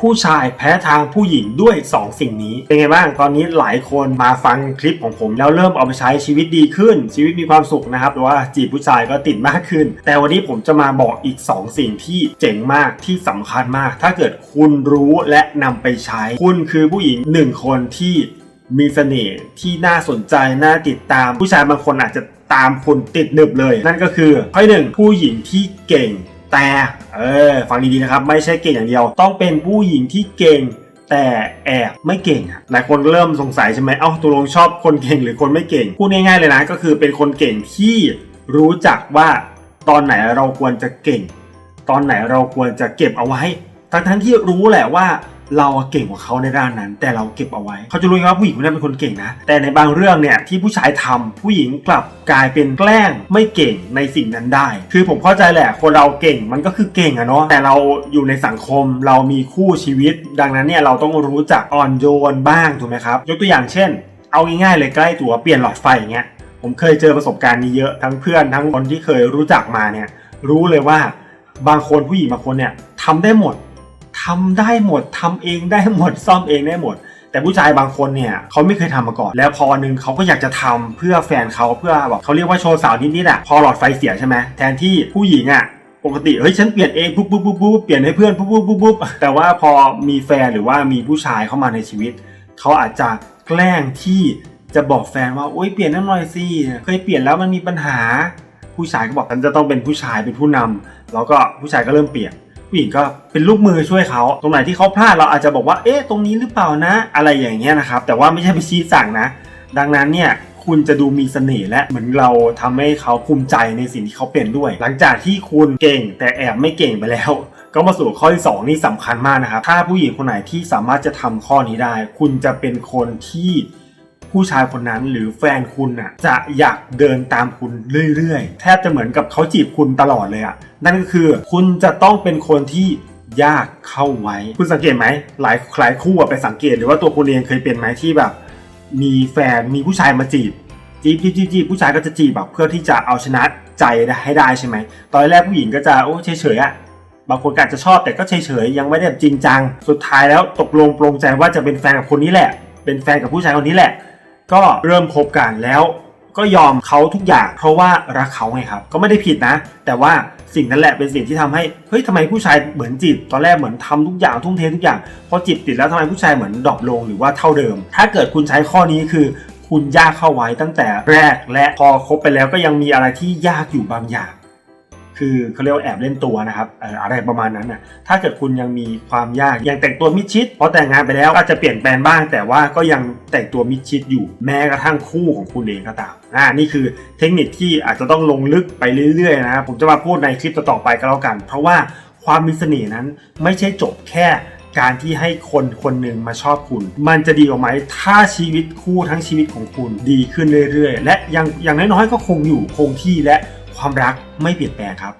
ผู้ชายแพ้ทางผู้หญิงด้วย 2 สิ่งนี้ เป็นไงบ้างตอนนี้หลายคนมาฟังคลิปของผม แล้วเริ่มเอาไปใช้ชีวิตดีขึ้น ชีวิตมีความสุขนะครับหรือว่าจีบผู้ชายก็ติดมากขึ้น แต่วันนี้ผมจะมาบอกอีก 2 สิ่งที่เจ๋งมากที่สำคัญมาก ถ้าเกิดคุณรู้และนำไปใช้ คุณคือผู้หญิงหนึ่งคนที่มีเสน่ห์ที่น่าสนใจน่าติดตามผู้ชายบางคนอาจจะตามคุณติดหนึบเลย นั่นก็คือข้อหนึ่งผู้หญิงที่เก่ง แต่เออฟังดีๆนะครับ ไม่ใช่เก่งอย่างเดียว ต้องเป็นผู้หญิงที่เก่งแต่แอบไม่เก่งหลายคนเริ่มสงสัยใช่ไหมเอ้าตัวลงชอบคนเก่งหรือคนไม่เก่งพูดง่ายๆเลยนะก็คือเป็นคนเก่งที่รู้จักว่าตอนไหนเราควรจะเก่ง ตอนไหนเราควรจะเก็บเอาไว้ ทั้งทั้งๆที่รู้แหละว่า เราเก่งกว่าเขาในด้านนั้น แต่เราเก็บเอาไว้เขาจะรู้ว่าผู้หญิงคนนั้นเป็นคนเก่งนะ แต่ในบางเรื่องเนี่ยที่ผู้ชายทำผู้หญิงกลับกลายเป็นแกล้งไม่เก่งในสิ่งนั้นได้ คือผมเข้าใจแหละคนเราเก่งมันก็คือเก่งอะเนาะแต่เราอยู่ในสังคมเรามีคู่ชีวิต ดังนั้นเนี่ยเราต้องรู้จักอ่อนโยนบ้างถูกไหมครับยกตัวอย่างเช่น เอาง่ายๆเลยใกล้ตัวเปลี่ยนหลอดไฟอย่างเงี้ยผมเคยเจอประสบการณ์นี้เยอะทั้งเพื่อนทั้งคนที่เคยรู้จักมาเนี่ยรู้เลยว่าบางคนผู้หญิงบางคนเนี่ยทำได้หมด ทำได้หมดทำเองได้หมดซ่อมเองได้หมด แต่ผู้ชายบางคนเนี่ยเขาไม่เคยทำมาก่อน แล้วพอวันหนึ่งเขาก็อยากจะทำเพื่อแฟนเขาเพื่อแบบเขาเรียกว่าโชว์สาวนิดๆอะพอหลอดไฟเสียใช่ไหมแทนที่ผู้หญิงอะปกติเฮ้ยฉันเปลี่ยนเองปุ๊บปุ๊บปุ๊บปุ๊บเปลี่ยนให้เพื่อนปุ๊บปุ๊บปุ๊บปุ๊บแต่ว่าพอมีแฟนหรือว่ามีผู้ชายเข้ามาในชีวิตเขาอาจจะแกล้งที่จะบอกแฟนว่าโอ๊ยเปลี่ยนนั่นหน่อยสิเคยเปลี่ยนแล้วมันมีปัญหา ผู้ชายก็บอกฉันจะต้องเป็นผู้ชายเป็นผู้นำแล้วก็ผู้ชายก็เริ่มเปลี่ยน ผู้หญิงก็เป็นลูกมือช่วยเขา ตรงไหนที่เขาพลาดเราอาจจะบอกว่า เอ๊ะ ตรงนี้หรือเปล่านะ อะไรอย่างเงี้ยนะครับ แต่ว่าไม่ใช่ไปชี้สั่งนะ ดังนั้นเนี่ยคุณจะดูมีเสน่ห์และเหมือนเราทำให้เขาภูมิใจในสิ่งที่เขาเป็นด้วย หลังจากที่คุณเก่งแต่แอบไม่เก่งไปแล้ว ก็มาสู่ข้อที่สองนี่สำคัญมากนะครับ ถ้าผู้หญิงคนไหนที่สามารถจะทำข้อนี้ได้ คุณจะเป็นคนที่ ผู้ชายคนนั้นหรือแฟนคุณน่ะจะอยากเดินตามคุณเรื่อยๆ แทบจะเหมือนกับเขาจีบคุณตลอดเลยอะ่ะนั่นก็คือคุณจะต้องเป็นคนที่ยากเข้าไว้ คุณสังเกตไหมหลายหลายคู่ไปสังเกตหรือว่าตัวคุณเองเคยเป็นไหมที่แบบ มีแฟนมีผู้ชายมาจีบจีบจีบจีบจีบผู้ชายก็จะจีบแบบเพื่อที่จะเอาชนะใจให้ได้ใช่ไหมตอนแรกผู้หญิงก็จะโอ้เฉยเฉยๆอะบางคนก็อาจจะชอบแต่ก็เฉยเฉยๆยังไม่ได้จริงจัง สุดท้ายแล้วตกลงปรงใจว่าจะเป็นแฟนกับคนนี้แหละ เป็นแฟนกับผู้ชายคนนี้แหละ ก็เริ่มคบกันแล้วก็ยอมเขาทุกอย่างเพราะว่ารักเขาไงครับ ก็ไม่ได้ผิดนะ แต่ว่าสิ่งนั้นแหละเป็นสิ่งที่ทำให้เฮ้ยทำไมผู้ชายเหมือนจิตตอนแรกเหมือนทำทุกอย่างทุ่มเททุกอย่างพอจิตติดแล้วทำไมผู้ชายเหมือนดรอปลงหรือว่าเท่าเดิม ถ้าเกิดคุณใช้ข้อนี้คือคุณยากเข้าไว้ตั้งแต่แรกและพอคบไปแล้วก็ยังมีอะไรที่ยากอยู่บางอย่าง คือเขาเรียกว่าแอบเล่นตัวนะครับอะไรประมาณนั้นน่ะถ้าเกิดคุณยังมีความยากยังแต่งตัวมิดชิดพอแต่งงานไปแล้วอาจจะเปลี่ยนแปลงบ้าง แต่ว่าก็ยังแต่งตัวมิดชิดอยู่แม้กระทั่งคู่ของคุณเองก็ตามอ่านี่คือเทคนิคที่อาจจะต้องลงลึกไปเรื่อยๆนะครับผมจะมาพูดในคลิปต่อๆไปก็แล้วกัน เพราะว่าความมีเสน่ห์นั้นไม่ใช่จบแค่การที่ให้คนคนหนึ่งมาชอบคุณ มันจะดีกว่าไหม ถ้าชีวิตคู่ทั้งชีวิตของคุณดีขึ้นเรื่อยๆ และยังอย่างน้อยๆก็คงอยู่คงที่และ ความรักไม่เปลี่ยนแปลงครับ